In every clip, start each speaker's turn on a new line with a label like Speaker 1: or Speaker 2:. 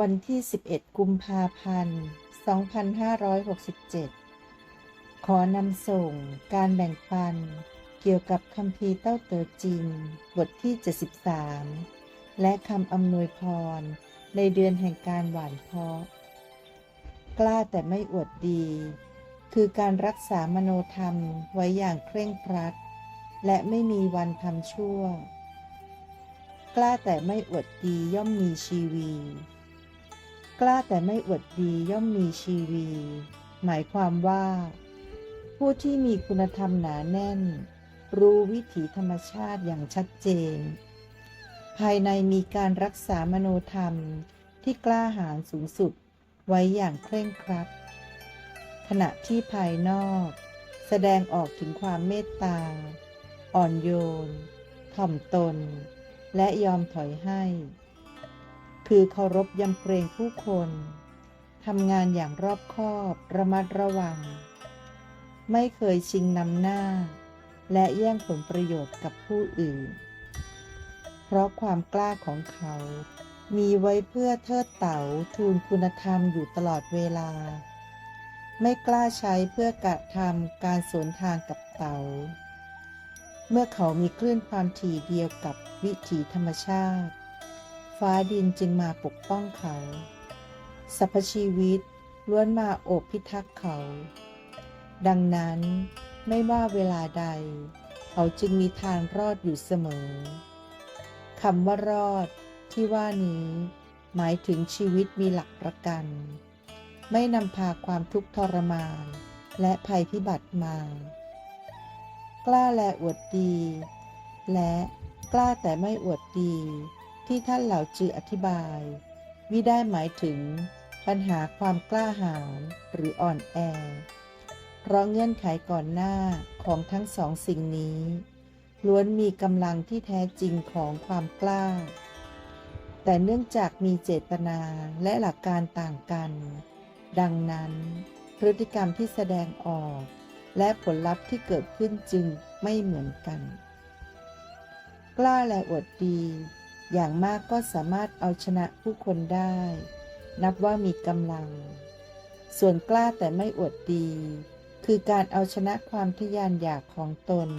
Speaker 1: วันที่ 11 กุมภาพันธ์ 2567 ขอนำส่งการแบ่งปัน เกี่ยวกับคัมภีเต้าเต๋อจีนบทที่ 73 และคำอำนวยพร ในเดือนแห่งการหวานเพาะ กล้าแต่ไม่อวดดี คือการรักษามโนธรรมไว้อย่างเคร่งครัด และไม่มีวันทำชั่ว กล้าแต่ไม่อวดดีย่อมมีชีวี กล้าแต่ไม่อวดดีย่อมมีชีวี หมายความว่า ผู้ที่มีคุณธรรมหนาแน่น รู้วิถีธรรมชาติอย่างชัดเจน ภายในมีการรักษามโนธรรมที่กล้าหาญสูงสุดไว้อย่างเคร่งครัด ขณะที่ภายนอก แสดงออกถึงความเมตตา อ่อนโยน ถ่อมตน และยอมถอยให้ คือเคารพยำเกรงผู้คนทำงานอย่างรอบคอบระมัดระวัง ไม่เคยชิงนำหน้า และแย่งผลประโยชน์กับผู้อื่น เพราะความกล้าของเขา มีไว้เพื่อเทิดเต่าทูลคุณธรรมอยู่ตลอดเวลา ไม่กล้าใช้เพื่อกระทำการสวนทางกับเต่าเมื่อเขามีคลื่นความถี่เดียวกับวิถีธรรมชาติ ฟ้าดินจึงมาปกป้องเขาสรรพชีวิตล้วนมาโอบพิทักษ์เขา ดังนั้นไม่ว่าเวลาใด เขาจึงมีทางรอดอยู่เสมอคำว่ารอดที่ว่านี้ หมายถึงชีวิตมีหลักประกัน ไม่นำพาความทุกข์ทรมาน และภัยพิบัติมา กล้าและอวดดี และกล้าแต่ไม่อวดดี ที่ท่านเหล่าจืออธิบายมิได้หมายถึงปัญหาความกล้าหาญหรืออ่อนแอ เพราะเงื่อนไขก่อนหน้าของทั้งสองสิ่งนี้ ล้วนมีกำลังที่แท้จริงของความกล้า แต่เนื่องจากมีเจตนาและหลักการต่างกัน ดังนั้นพฤติกรรมที่แสดงออก และผลลัพธ์ที่เกิดขึ้นจึงไม่เหมือนกัน กล้าและอวดดี อย่างมากก็สามารถเอาชนะผู้คนได้ นับว่ามีกำลัง ส่วนกล้าแต่ไม่อวดดี คือการเอาชนะความทะยานอยากของตน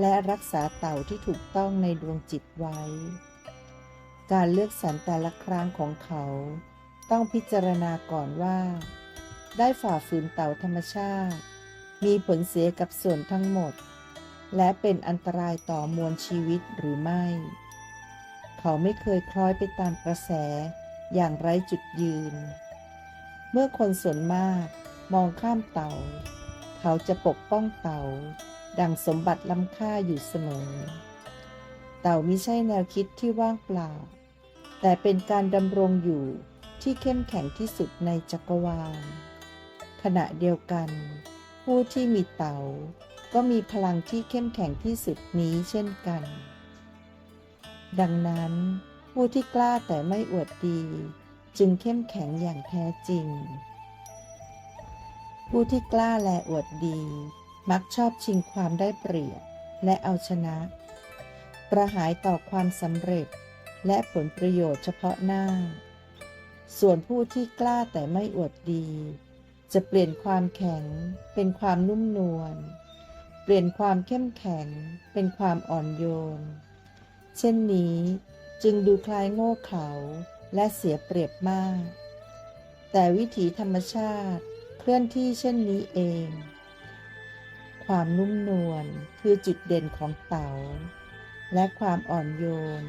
Speaker 1: และรักษาเต่าที่ถูกต้องในดวงจิตไว้ การเลือกสรรแต่ละครั้งของเขา ต้องพิจารณาก่อนว่า ได้ฝ่าฝืนเต่าธรรมชาติ มีผลเสียกับส่วนทั้งหมด และเป็นอันตรายต่อมวลชีวิตหรือไม่ เขาไม่เคยคล้อยไปตามกระแสอย่างไร้จุดยืน เมื่อคนส่วนมากมองข้ามเต่า เขาจะปกป้องเต่า ดังสมบัติล้ำค่าอยู่เสมอ เต่ามิใช่แนวคิดที่ว่างเปล่า แต่เป็นการดำรงอยู่ที่เข้มแข็งที่สุดในจักรวาล ขณะเดียวกัน ผู้ที่มีเต่าก็มีพลังที่เข้มแข็งที่สุดนี้เช่นกัน ดังนั้นผู้ที่กล้าแต่ไม่อวดดี จึงเข้มแข็งอย่างแท้จริง ผู้ที่กล้าและอวดดี มักชอบชิงความได้เปรียบและเอาชนะ ประหายต่อความสำเร็จและผลประโยชน์เฉพาะหน้า ส่วนผู้ที่กล้าแต่ไม่อวดดี จะเปลี่ยนความแข็งเป็นความนุ่มนวล เปลี่ยนความเข้มแข็งเป็นความอ่อนโยน เช่นนี้จึงดูคล้ายโง่เขลาและเสียเปรียบมาก แต่วิถีธรรมชาติเคลื่อนที่เช่นนี้เอง ความนุ่มนวลคือจุดเด่นของเต๋าและความอ่อนโยน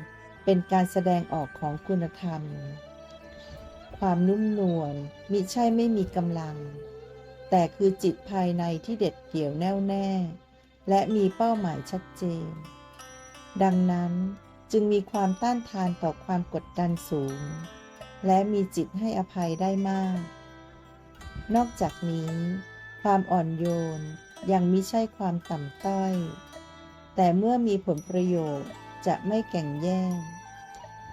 Speaker 1: เป็นการแสดงออกของคุณธรรม ความนุ่มนวลมิใช่ไม่มีกำลัง แต่คือจิตภายในที่เด็ดเดี่ยวแน่วแน่ และมีเป้าหมายชัดเจน ดังนั้นจึงมีความต้านทานต่อความกดดันสูง และมีจิตให้อภัยได้มาก นอกจากนี้ ความอ่อนโยนยังมิใช่ความต่ำต้อย แต่เมื่อมีผลประโยชน์จะไม่แก่งแย่ง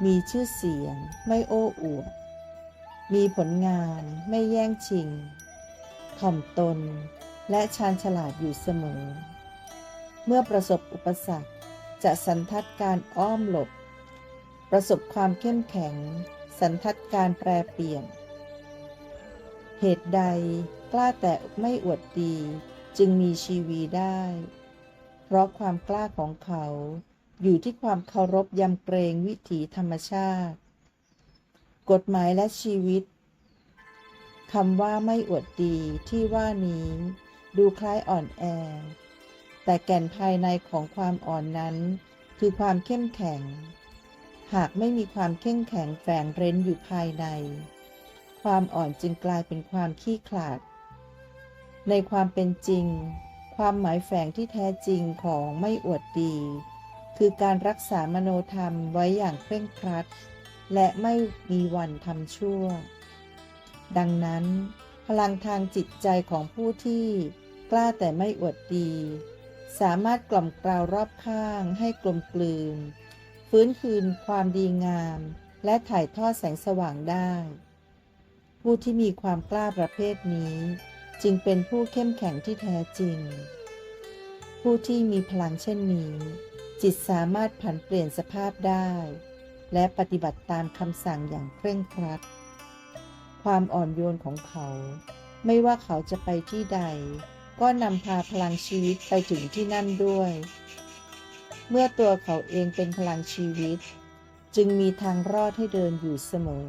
Speaker 1: มีชื่อเสียงไม่โอ้อวด มีผลงานไม่แย่งชิง ถ่อมตนและชาญฉลาดอยู่เสมอ เมื่อประสบอุปสรรค จะสันทัดการอ้อมหลบ ประสบความเข้มแข็ง สันทัดการแปรเปลี่ยน เหตุใดกล้าแต่ไม่อวดดีจึงมีชีวีได้ เพราะความกล้าของเขาอยู่ที่ความเคารพยำเกรงวิถีธรรมชาติ กฎหมายและชีวิตคำว่าไม่อวดดีที่ว่านี้ ดูคล้ายอ่อนแอ แต่แก่นภายในของความอ่อนนั้น คือความเข้มแข็ง หากไม่มีความเข้มแข็งแฝงเร้นอยู่ภายใน ความอ่อนจึงกลายเป็นความขี้ขลาด ในความเป็นจริง ความหมายแฝงที่แท้จริงของไม่อวดดี คือการรักษามโนธรรมไว้อย่างเคร่งครัด และไม่มีวันทำชั่ว ดังนั้น พลังทางจิตใจของผู้ที่กล้าแต่ไม่อวดดี สามารถกล่อมกล่าวรอบข้างให้กลมกลืน ฟื้นคืนความดีงาม และถ่ายทอดแสงสว่างได้ ผู้ที่มีความกล้าประเภทนี้ จึงเป็นผู้เข้มแข็งที่แท้จริง ผู้ที่มีพลังเช่นนี้ จิตสามารถผันเปลี่ยนสภาพได้ และปฏิบัติตามคำสั่งอย่างเคร่งครัด ความอ่อนโยนของเขา ไม่ว่าเขาจะไปที่ใด ก็นำพาพลังชีวิตไปถึงที่นั่นด้วย เมื่อตัวเขาเองเป็นพลังชีวิต จึงมีทางรอดให้เดินอยู่เสมอ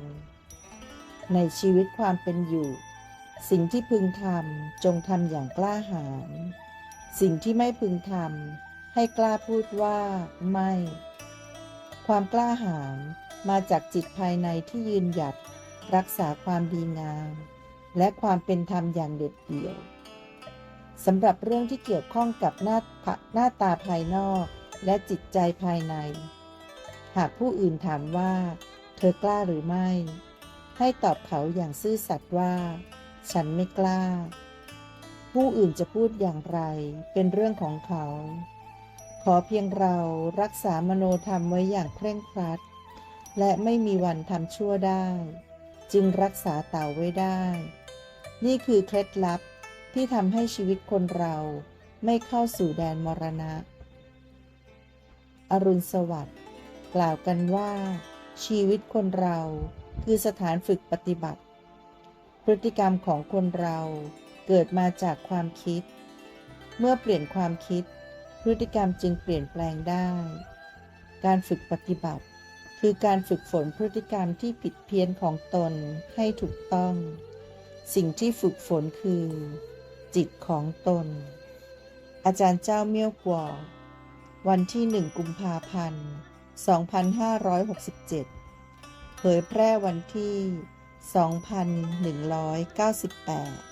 Speaker 1: ในชีวิตความเป็นอยู่ สิ่งที่พึงทำจงทำอย่างกล้าหาญสิ่งที่ไม่พึงทำให้กล้าพูดว่าไม่ ความกล้าหาญมาจากจิตภายในที่ยืนหยัด รักษาความดีงาม และความเป็นธรรมอย่างเด็ดเดี่ยว สำหรับเรื่องที่เกี่ยวข้องกับหน้าหน้าตาภายนอกและจิตใจภายใน หากผู้อื่นถามว่า เธอกล้าหรือไม่ ให้ตอบเขาอย่างซื่อสัตย์ว่า ฉันไม่กล้า ผู้อื่นจะพูดอย่างไร เป็นเรื่องของเขา ขอเพียงเรารักษามโนธรรมไว้อย่างเคร่งครัด และไม่มีวันทำชั่วได้ จึงรักษาเต่าไว้ได้ นี่คือเคล็ดลับ ที่ทำให้ชีวิตคนเราไม่เข้าสู่แดนมรณะ อรุณสวัสดิ์กล่าวกันว่า ชีวิตคนเราคือสถานฝึกปฏิบัติ พฤติกรรมของคนเราเกิดมาจากความคิด เมื่อเปลี่ยนความคิด พฤติกรรมจึงเปลี่ยนแปลงได้ การฝึกปฏิบัติ คือการฝึกฝนพฤติกรรมที่ผิดเพี้ยนของตนให้ถูกต้อง สิ่งที่ฝึกฝนคือ จิตของตน อาจารย์เจ้าเมี่ยวกัววันที่หนึ่งกุมภาพันธ์ 2567 เผยแพร่วันที่ 2198